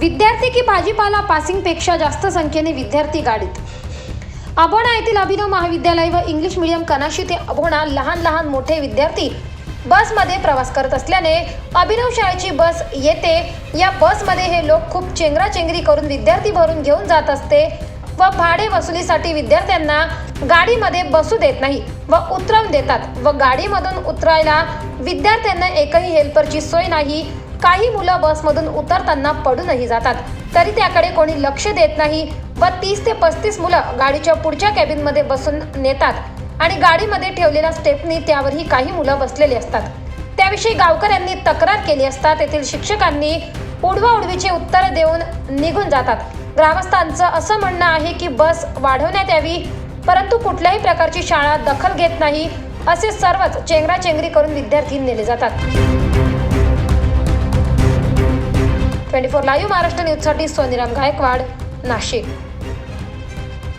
विद्यार्थी की भाजीपाला पासिंगपेक्षा जास्त संख्येने विद्यार्थी गाडीत. अभोणा येथील अभिनव महाविद्यालय व इंग्लिश मीडियम कनाशी ते अभोणा लहान लहान मोठे विद्यार्थी बसमध्ये प्रवास करत असल्याने अभिनव शाळेची बस येते. या बसमध्ये हे लोक खूप चेंगराचेंगरी करून विद्यार्थी भरून घेऊन जात असते व भाडे वसुलीसाठी विद्यार्थ्यांना गाडीमध्ये बसू देत नाही व उतरवून देतात व गाडीमधून उतरायला विद्यार्थ्यांना एकही हेल्परची सोय नाही. काही मुलं बसमधून उतरताना पडूनही जातात. तरी त्याकडे कोणी लक्ष देत नाही व तीस ते पस्तीस मुलं गाडीच्या पुढच्या कॅबिनमध्ये बसून नेतात आणि गाडीमध्ये ठेवलेल्या स्टेपनी त्यावरही काही मुलं बसलेली असतात. त्याविषयी गावकऱ्यांनी तक्रार केली असता तेथील शिक्षकांनी उडवा उडवीचे उत्तर देऊन निघून जातात. ग्रामस्थांचं असं म्हणणं आहे की बस वाढवण्यात यावी परंतु कुठल्याही प्रकारची शाळा दखल घेत नाही असे सर्वच चेंगराचेंगरी करून विद्यार्थी नेले जातात. ट्वेंटी फोर लाईव्ह महाराष्ट्र न्यूजसाठी सोनीराम गायकवाड नाशिक.